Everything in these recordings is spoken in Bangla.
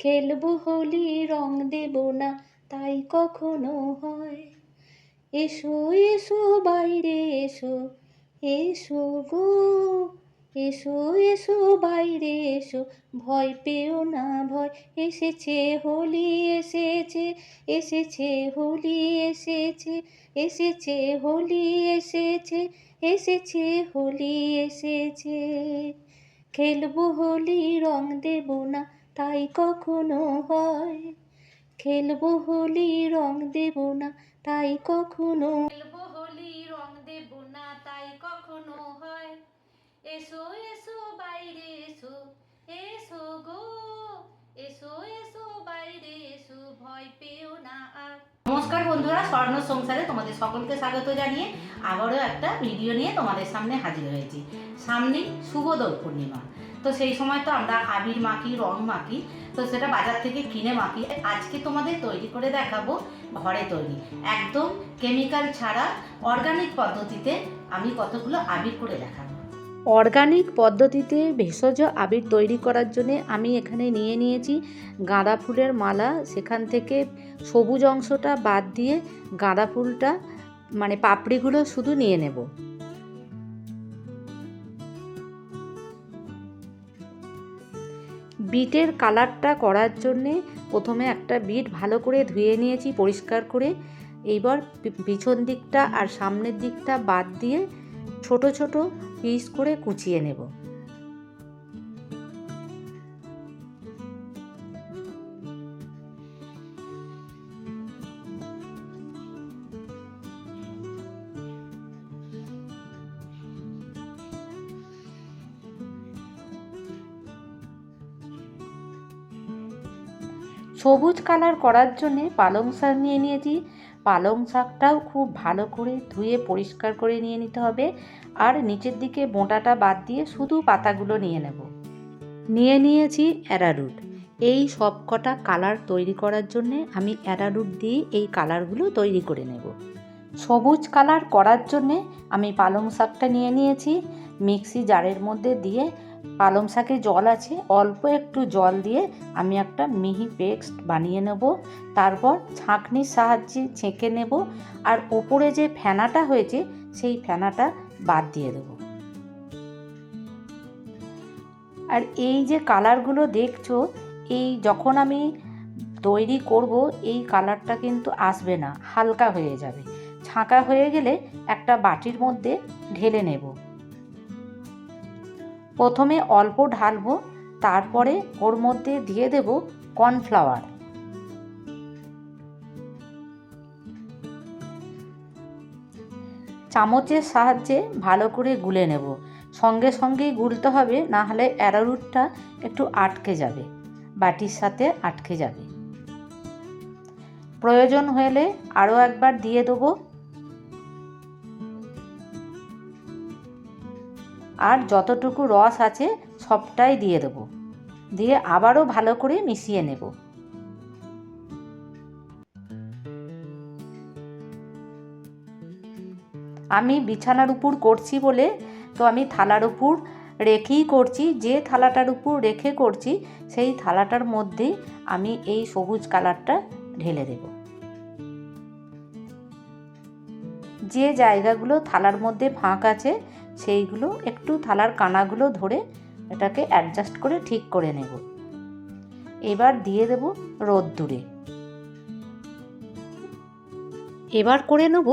খেলব হোলি, রং দেব না, তাই কখনো হয়। এসো এসো, বাইরে এসো এসো গো, এসো এসো, বাইরে এসো, ভয় পেও না, ভয়। এসেছে হোলি, এসেছে এসেছে হোলি, এসেছে এসেছে হোলি, এসেছে এসেছে হোলি, এসেছে। খেলব হোলি রং দেব না, তাই কখনো হয়। খেলব হোলি রং দেব না, তাই কখনো খেলব হোলি রং দেব না, তাই কখনো হয়। এসো এসো, বাইরে এসো এসো গো। এসো এসো, বাইরে এসো, ভয় পেও না আর। নমস্কার বন্ধুরা, স্বর্ণ সংসারে তোমাদের সকলকে স্বাগত জানিয়ে আবারও একটা ভিডিও নিয়ে তোমাদের সামনে হাজির হয়েছি। সামনেই শুভ দোল পূর্ণিমা। তো সেই সময় তো আমরা আবির মাখি, রং মাখি, তো সেটা বাজার থেকে কিনে মাখি। আজকে তোমাদের তৈরি করে দেখাবো ঘরে তৈরি। একদম কেমিক্যাল ছাড়া অর্গানিক পদ্ধতিতে আমি কতগুলো আবির করে দেখাবো। অর্গানিক পদ্ধতিতে ভেষজ আবির তৈরি করার জন্য আমি এখানে নিয়ে নিয়েছি গাঁদা ফুলের মালা। সেখান থেকে সবুজ অংশটা বাদ দিয়ে গাঁদা ফুলটা মানে পাপড়িগুলো শুধু নিয়ে নেব। বিটের কালারটা করার জন্যে প্রথমে একটা বিট ভালো করে ধুয়ে নিয়েছি পরিষ্কার করে। এইবার পিছন দিকটা আর সামনের দিকটা বাদ দিয়ে ছোট ছোট পিস করে কুচিয়ে নেব। সবুজ কালার করার জন্যে পালং শাক নিয়ে নিয়েছি। পালং শাকটাও খুব ভালো করে ধুয়ে পরিষ্কার করে নিয়ে নিতে হবে। আর নিচের দিকে বোঁটাটা বাদ দিয়ে শুধু পাতাগুলো নিয়ে নেব। নিয়ে নিয়েছি অ্যারারুট। এই সব কটা কালার তৈরি করার জন্যে আমি অ্যারারুট দিয়ে এই কালারগুলো তৈরি করে নেব। সবুজ কালার করার জন্যে আমি পালং শাকটা নিয়ে নিয়েছি। মিক্সি জারের মধ্যে দিয়ে পালং শাকে জল আছে, অল্প একটু জল দিয়ে আমি একটা মিহি পেস্ট বানিয়ে নেব। তারপর ছাঁকনির সাহায্যে ছেঁকে নেব আর ওপরে যে ফেনাটা হয়েছে, সেই ফেনাটা বাদ দিয়ে দেবো। আর এই যে কালারগুলো দেখছ, এই যখন আমি তৈরি করব, এই কালারটা কিন্তু আসবে না, হালকা হয়ে যাবে। ছাঁকা হয়ে গেলে একটা বাটির মধ্যে ঢেলে নেব। প্রথমে অল্প ঢালবো, তারপরে ওর মধ্যে দিয়ে দেব কর্নফ্লাওয়ার। চামচের সাহায্যে ভালো করে গুলে নেব। সঙ্গে সঙ্গেই গুলতে হবে, না হলে অ্যারারুটটা একটু আটকে যাবে, বাটির সাথে আটকে যাবে। প্রয়োজন হলে আরও একবার দিয়ে দেবো আর যতটুকু রস আছে সবটাই দিয়ে দেবো। দিয়ে আবারও ভালো করে মিশিয়ে নেব। আমি বিছানার উপর করছি বলে তো আমি থালার উপর রেখেই করছি, যে থালাটার উপর রেখে করছি সেই থালাটার মধ্যেই আমি এই সবুজ কালারটা ঢেলে দেব। যে জায়গাগুলো থালার মধ্যে ফাঁক আছে, সেইগুলো একটু থালার কানাগুলো ধরে এটাকে অ্যাডজাস্ট করে ঠিক করে নেব। এবার দিয়ে দেব রোদ্দুরে। এবার করে নেব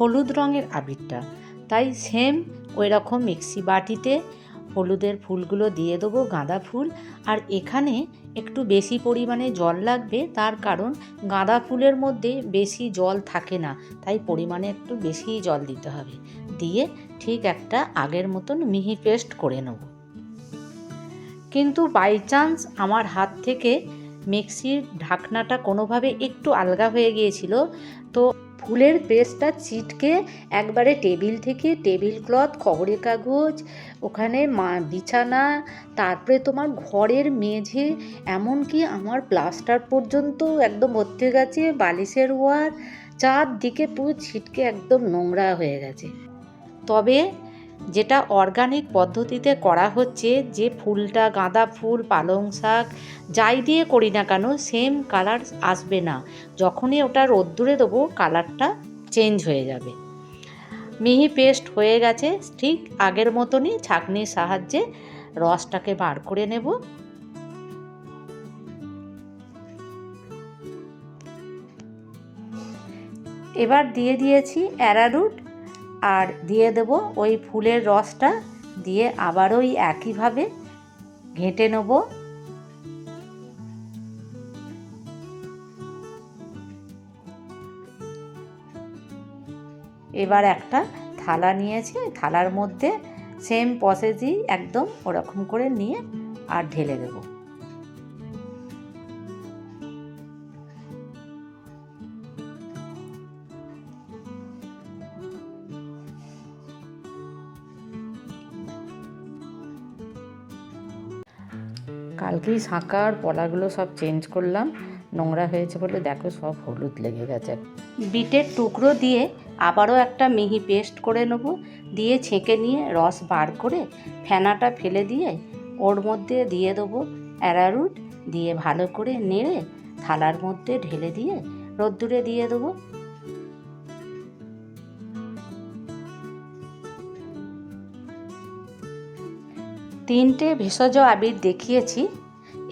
হলুদ রঙের আবিরটা। তাই সেম ওই রকম মিক্সি বাটিতে হলুদের ফুলগুলো দিয়ে দেবো গাঁদা ফুল। আর এখানে একটু বেশি পরিমাণে জল লাগবে, তার কারণ গাঁদা ফুলের মধ্যে বেশি জল থাকে না, তাই পরিমাণে একটু বেশি জল দিতে হবে। দিয়ে ঠিক একটা আগের মতন মিহি পেস্ট করে নেব। কিন্তু বাই চান্স আমার হাত থেকে মিক্সির ঢাকনাটা কোনোভাবে একটু আলগা হয়ে গিয়েছিল, তো ফুলের পেস্টটা চিটকে একবারে টেবিল থেকে টেবিল ক্লথ খবরের কাগজ, ওখানে মা, বিছানা, তারপরে তোমার ঘরের মেঝে, এমনকি আমার প্লাস্টার পর্যন্ত একদম ভর্তি গেছে, বালিশের ওয়ার চারদিকে পুরো ছিটকে একদম নোংরা হয়ে গেছে। তবে যেটা অর্গানিক পদ্ধতিতে করা হচ্ছে, যে ফুলটা, গাঁদা ফুল, পালং শাক, যাই দিয়ে করি না কেন সেম কালার আসবে না। যখনই ওটা রোদ্দুরে দেবো কালারটা চেঞ্জ হয়ে যাবে। মিহি পেস্ট হয়ে গেছে, ঠিক আগের মতনই ছাঁকনির সাহায্যে রসটাকে বার করে নেব। এবার দিয়ে দিয়েছি অ্যারারুট আর দিয়ে দেব ওই ফুলের রসটা দিয়ে আবার ওই একইভাবে ঘেঁটে নেব। এবার একটা থালা নিয়েছি, থালার মধ্যে সেম প্রসেসই একদম ওরকম করে নিয়ে আর ঢেলে দেবো। কালকেই শাঁকার পলাগুলো সব চেঞ্জ করলাম, নোংরা হয়েছে বলে দেখো সব হলুদ লেগে গেছে। বিটের টুকরো দিয়ে আবারও একটা মিহি পেস্ট করে নেব, দিয়ে ছেঁকে নিয়ে রস বার করে ফেনাটা ফেলে দিয়ে ওর মধ্যে দিয়ে দেবো অ্যারারুট, দিয়ে ভালো করে নেড়ে থালার মধ্যে ঢেলে দিয়ে রোদ্দুরে দিয়ে দেবো তিনটে ভেষজ আবির দেখিয়েছি,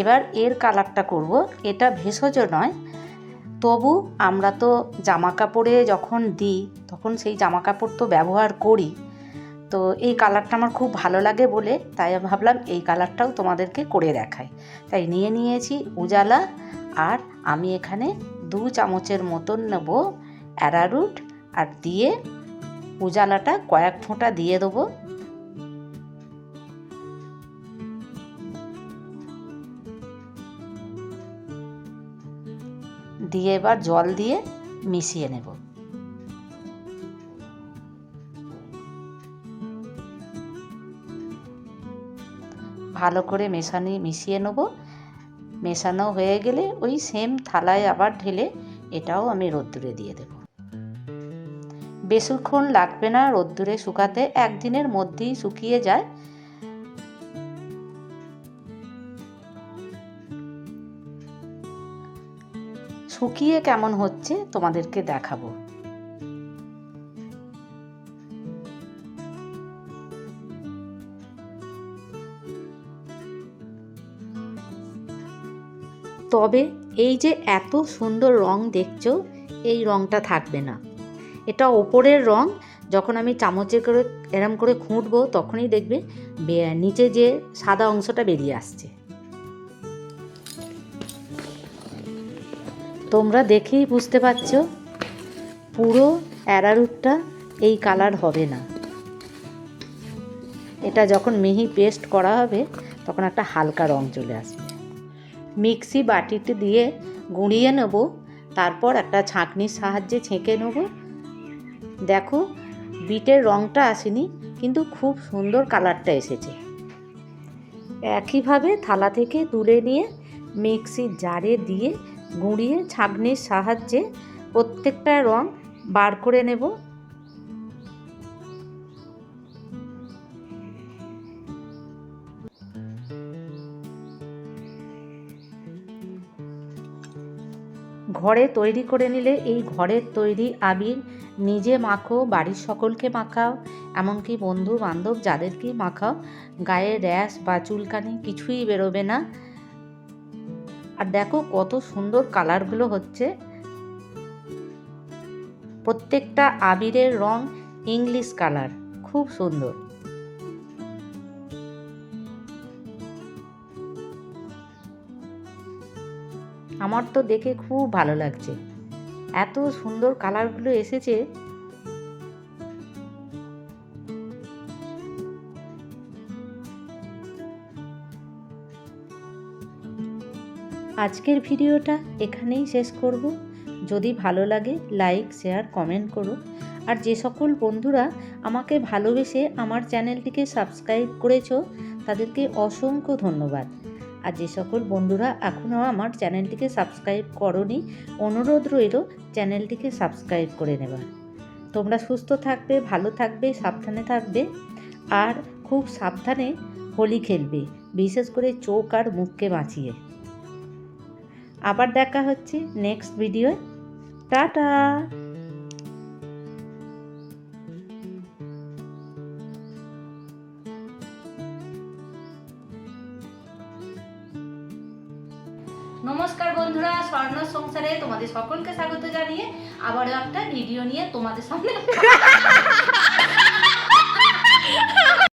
এবার এর কালারটা করব। এটা ভেষজ নয়, তবু আমরা তো জামা কাপড়ে যখন দিই, তখন সেই জামা কাপড় তো ব্যবহার করি। তো এই কালারটা আমার খুব ভালো লাগে বলে তাই ভাবলাম এই কালারটাও তোমাদেরকে করে দেখাই। তাই নিয়ে নিয়েছি উজালা আর আমি এখানে দু চামচের মতন নেব অ্যারারুট আর দিয়ে উজালাটা কয়েক ফোঁটা দিয়ে দেবো। দিয়ে এবার জল দিয়ে মিশিয়ে নেব। ভালো করে মেশানি, মিশিয়ে নেব। মেশানো হয়ে গেলে ওই সেম থালায় আবার ঢেলে এটাও আমি রোদ্দুরে দিয়ে দেব। বেশিক্ষণ লাগবে না রোদ্দুরে শুকাতে, একদিনের মধ্যেই শুকিয়ে যায়। শুকিয়ে কেমন হচ্ছে তোমাদেরকে দেখাবো। তবে এই যে এত সুন্দর রং দেখছ, এই রংটা থাকবে না। এটা ওপরের রং, যখন আমি চামচে করে, এরম করে খুঁটবো, তখনই দেখবে নিচে যে সাদা অংশটা বেরিয়ে আসছে। তোমরা দেখেই বুঝতে পারছ, পুরো অ্যারারুটটা এই কালার হবে না। এটা যখন মিহি পেস্ট করা হবে, তখন একটা হালকা রং চলে আসবে। মিক্সি বাটিতে দিয়ে গুঁড়িয়ে নেব, তারপর একটা ছাঁকনির সাহায্যে ছেঁকে নেব। দেখো, বিটের রংটা আসেনি, কিন্তু খুব সুন্দর কালারটা এসেছে। একইভাবে থালা থেকে তুলে নিয়ে মিক্সির জারে দিয়ে গুঁড়িয়ে ছাঁকনির সাহায্যে প্রত্যেকটা রং বার করে নেব। ঘরে তৈরি করে নিলে এই ঘরের তৈরি আবির নিজে মাখো বাড়ির সকলকে মাখাও, এমনকি বন্ধু বান্ধব যাদেরকেই মাখাও, গায়ে র্যাশ বা চুলকানি কিছুই বেরোবে না। আর দেখো কত সুন্দর কালারগুলো হচ্ছে। প্রত্যেকটা আবিরের রং ইংলিশ কালার খুব সুন্দর। আমার তো দেখে খুব ভালো লাগছে। এত সুন্দর কালারগুলো এসেছে। আজকের ভিডিওটা এখানেই শেষ করব। যদি ভালো লাগে লাইক শেয়ার কমেন্ট করো। আর যে সকল বন্ধুরা আমাকে ভালোবেসে আমার চ্যানেলটিকে সাবস্ক্রাইব করেছ, তাদেরকে অসংখ্য ধন্যবাদ। আর যে সকল বন্ধুরা এখনও আমার চ্যানেলটিকে সাবস্ক্রাইব করনি, অনুরোধ রইল চ্যানেলটিকে সাবস্ক্রাইব করে নেবার। তোমরা সুস্থ থাকবে, ভালো থাকবে, সাবধানে থাকবে, আর খুব সাবধানে হোলি খেলবে, বিশেষ করে চোখ আর মুখকে বাঁচিয়ে। আবার দেখা হচ্ছে নেক্সট ভিডিওয় টাটা। নমস্কার বন্ধুরা স্বর্ণ সংসারে তোমাদের সকলকে স্বাগত জানিয়ে আবারও একটা ভিডিও নিয়ে তোমাদের সামনে